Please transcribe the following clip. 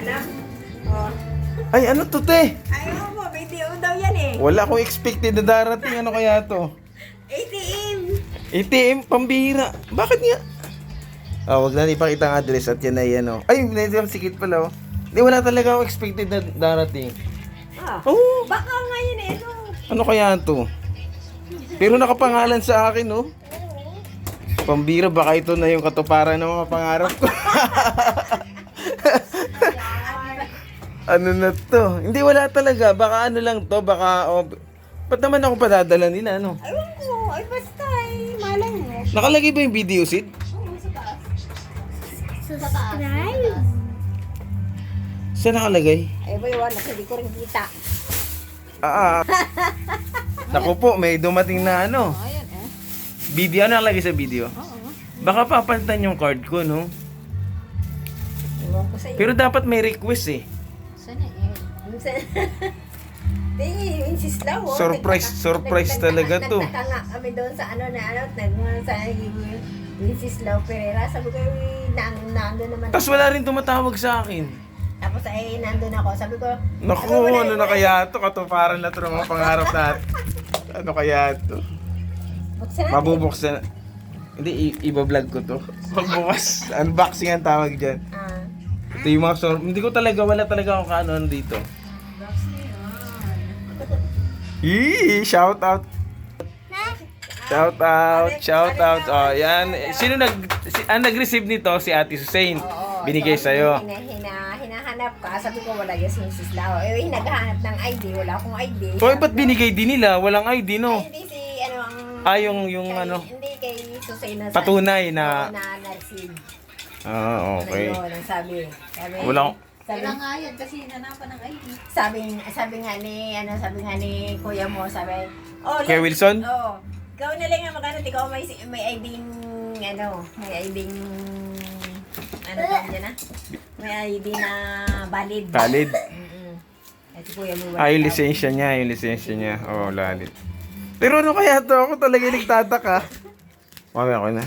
alam. Oh. Ay, ano to, te? Ayaw mo, video daw yan eh. Wala akong expected na darating. Ano kaya to? ATM. ATM, pambihira. Bakit nga? Oh, wag na ipakita ang address at yan ay ano. Ay, medyo sikit pala oh. Hindi, wala talaga ako expected na darating. Ah. Oh, Baka ngayon eh. Ano? ano kaya to? Pero nakapangalan sa akin, oh. Pambira, baka ito na yung katuparan ng mga pangarap ko. ano na to? Hindi, wala talaga. Baka ano lang to, baka... Oh, ba't naman ako padadala nila, ano? Aywan ko. Ay basta eh. Malay mo. Nakalagay ba yung video seed? Oo, sa taas. Sa taas. Saan nakalagay? Ay ba yun, hindi ko rin kita. Ah, ah. Naku po, may dumating na ano. Ayan eh. Video, ano nakalagay sa video? Oo. Baka papalitan yung card ko, no? Ewan ko sa iyo. Pero dapat may request eh. Eh. Di, yung sislaw. oh. Surprise, Nagtaka- surprise nagtaka- talaga to. Nagtaka nga kami doon sa ano na ano, nag sa yung sislaw Pereira. Sabi ko, "Uy, nan, nandun naman. Tapos wala rin tumatawag sa akin. Tapos ay nandun ako. Sabi ko, Naku, sabi ko, wala- ano na kaya to? Katuparan na to ng mga pangarap natin. Ano kaya to? Buksan natin. Mabubuksan. Hindi, i- iba-vlog ko to. Pagbukas, unboxing ang tawag dyan. Ah. Ito yung mga sur- Hindi ko talaga, wala talaga ako kaano dito. Yee, shout out. Shout out, shout out. Oh, yan. Sino nag si, ang nag-receive nito si Ate Susain. Oo, Binigay so, sa iyo. Hina, hina, hinahanap ka. Sabi ko, wala yung sislaw. Eh, naghahanap ng ID. Wala akong ID. Oy, ba't binigay din nila? Walang ID, Ay, no? hindi si, ano, ang... Ah, yung yung kay- ano, Hindi kay Susay na... patunay Oo, na na na-receive. Ah, okay. Ano yun, ang sabi. Sabi, Wala sabi, Kailangan nga yan kasi hinanapan ng ID. sabi, sabi nga ni, ano, sabi nga ni kuya mo, sabi, oh, Kuya Wilson? Oo. ikaw na lang ang magano, ikaw may, may ID, ano, may ID, ano ba dyan na? May ID na valid. Valid. Mm-mm. At si kuya mo, Ah, yung lisensya niya, yung lisensya niya. Oh, lalit. Pero ano kaya to? Ako talaga yung nagtataka. Mamaya ko na.